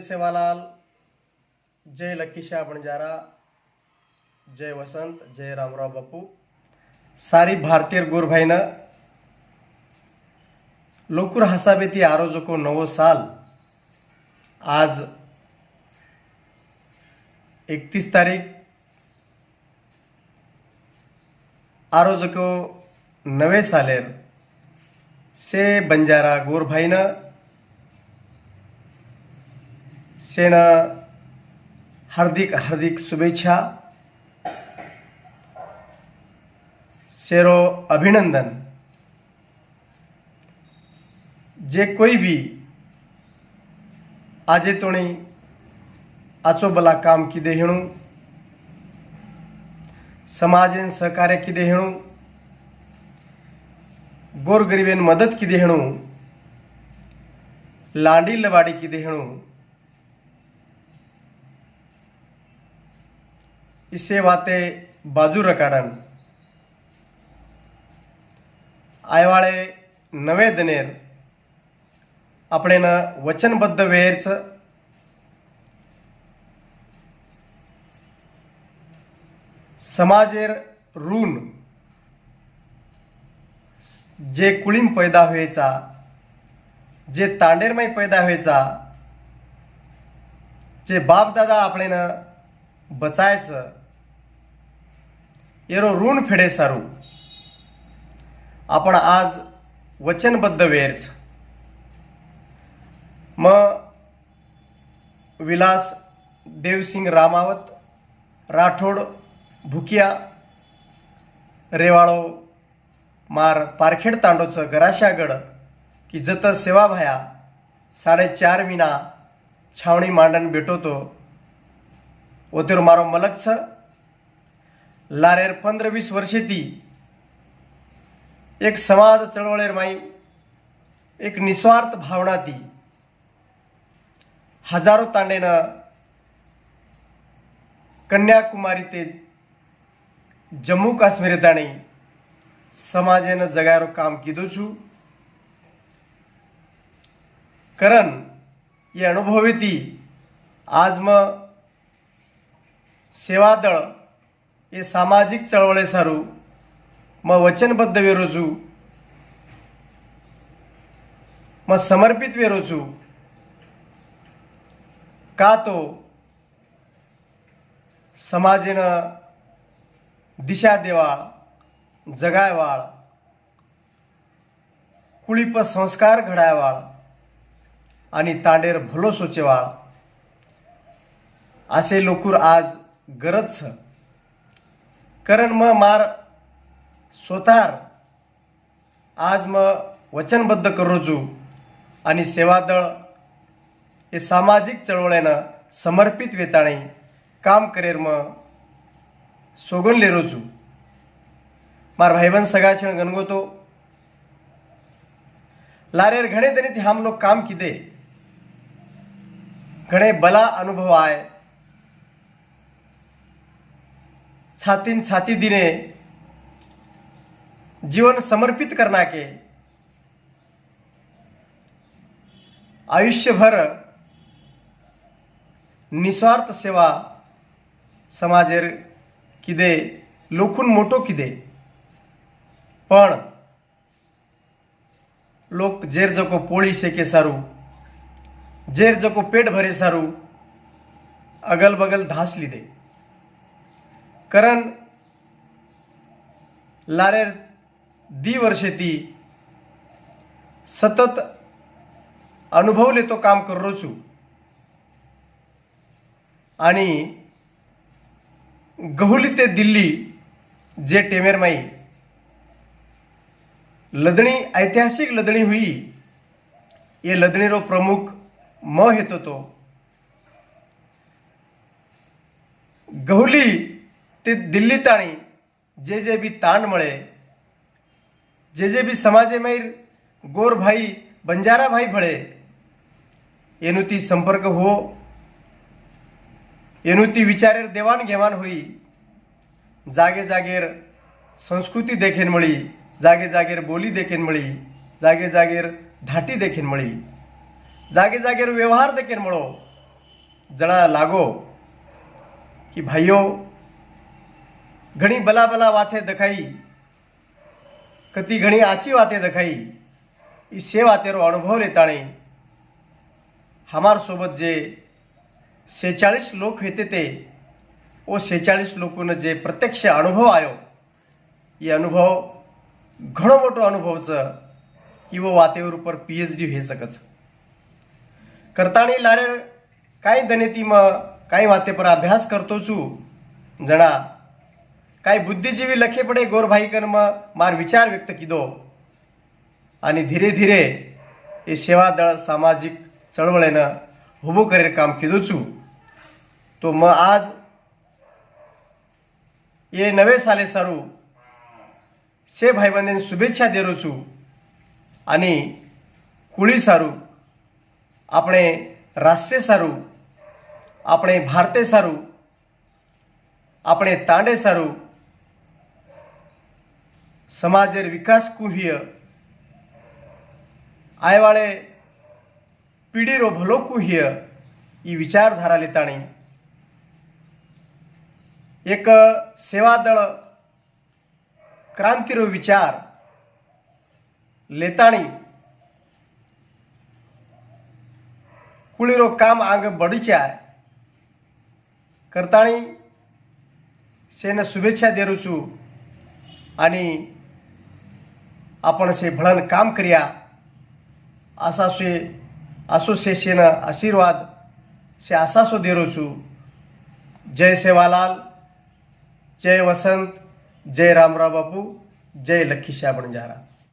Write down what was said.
जय सेवालाल जय लकीशा बंजारा जय वसंत जय रामराव बापू सारी भारतीय गोरभाईनं लोकूर हसाबेती आरोजको नवो साल आज एकतीस तारीख आरोजको नवे सालेर से बंजारा गोरभाईनं સેના હાર્દિક હાર્દિક શુભેચ્છા શેરો અભિનંદન જે કોઈ બી આજે તોણી આચો ભલા કામ કીધે હેણું સમાજને સહકાર્ય કીધે હેણું ગોર ગરીબેન મદદ કીધે હેણું લાંડી લવાડી કીધે હેણું इसे वाते बाजू रकाडन। आयवाळे नवे दिनेर। आपण वचनबद्ध वेरच समाजेर ऋण। जे कुळीम पैदा व्हायचा। जे तांडेरमय पैदा व्हायचा। जे बापदादा आपण बचायचं। एरो ऋण फेडे सारू. आपण आज वचनबद्ध वेर्च म. विलास देवसिंग रामावत राठोड भुकिया रेवाळो मार पारखेड तांडोचं गराशागड की जत सेवाभाया साडेचार विना छावणी मांडण भेटवतो ओतेर मारो मलक લારેર પંદર વીસ વર્ષેથી એક સમાજ ચળવળેર માઈ એક નિસ્વાર્થ ભાવનાથી હજારો તાંડેના કન્યાકુમારી તે જમ્મુ કાશ્મીર તાણી સમાજેને જગાયરો કામ કીધું છું કરણ એ અનુભવીથી આજમાં સેવાદળ हे सामाजिक ચળવળે सारू मग वचनबद्ध विरोजू मग समर्पित विरोजू का तो समाजेनं दिशा देवाळ जगायवाळ कुळीप संस्कार घडायवाळ आणि तांडेर भलो सोचेवाळ असे लोकूर आज गरज कारण मग मार स्वतार आज मग वचनबद्ध करोजू आणि सेवादळ हे सामाजिक चळवळ्यानं समर्पित वेताने काम करेर मग सोगनले रोजू मार भाईबंद सगळा गणगोतो. लारेर घणे तरी ते हम लोग काम किदे? घणे बला अनुभव आय. छातीन छाती दिने जीवन समर्पित करना के आयुष्यभर निस्वार्थ सेवा समाजेर किदे लोखून मोठो किदे. पण लोक जेर जको पोळी शेके सारू जेर जको पेट भरे सारू अगल बगल धास लिदे. कारण लारेर दी वर्षे ती सतत अनुभवले तो काम करो आणि गहुली ते दिल्ली जे टेमेरमाई लदणी ऐतिहासिक लदणी हुई. ये लदणीरो प्रमुख म हेतो तो. गहुली ते दिल्लीत आणि जे जे बी तांडमळे जे जे बी समाजेमैर गोरभाई बंजाराभाई भळे येनुती संपर्क हो येनुती विचारेर देवाणघेवाण होई जागे जागेर संस्कृती देखेन मळी जागे जागेर बोली देखेन मळी जागे जागेर धाटी देखेन मळी जागे जागेर व्यवहार देखेन मळो जणा लागो की भाईओ ઘણી ભલા ભલા વાતે દખાઈ કતી ઘણી આચી વાતે દખાઈ એ સે વાતેરો અનુભવ લેતાણી हमार सोबत जे सेहेचाळीस लोक होते ते व सेहेचाळीस लोकोनं जे प्रत्यक्ष अनुभव आयो એ અનુભવ ઘણો મોટો અનુભવ છે કે वो વાતેવર ઉપર પીએચડી હોઈ શકે છે કરતાણી લારે કાંઈ દનેતીમાં કાંઈ વાતે પર અભ્યાસ કરતો છું જણા કાંઈ બુદ્ધિજીવી લખે પડે ગોરભાઈ કરમાં માર વિચાર વ્યક્ત કીધો અને ધીરે ધીરે એ સેવા દળ સામાજિક ચળવળેને ઊભું કરીને કામ કીધું છું તો મ આજ એ નવે સાલે સારું સે ભાઈબંધને શુભેચ્છા દેરું છું અને કુળી સારું આપણે રાષ્ટ્રે સારું આપણે ભારતે સારું આપણે તાંડે સારું ಸಮಾಜರ ವಿಕಾಸ ಕುಹಿಯ ಆಯವಾಳೆ ಪೀಡಿರೋ ಭಲೋ ಕುಹಿಯ ಈ ವಿಚಾರಧಾರಾ ಲಿತಾಣಿ એક સેવાદળ ક્રાંતિનો વિચાર લેતાણી. કુળીરો કામ આંગ બઢીચ્યા. કરતાણી સેને શુભેચ્છા દેરું છું. આની આપણસે ભળન કામ કર્યા. આશાસુએ એસોસિએશનના આશીર્વાદ સે આશાસો દેરો છું. જય સેવાલાલ, જય વસંત, જય રામરાવ બાપુ, જય લખીશ્યા બણજારા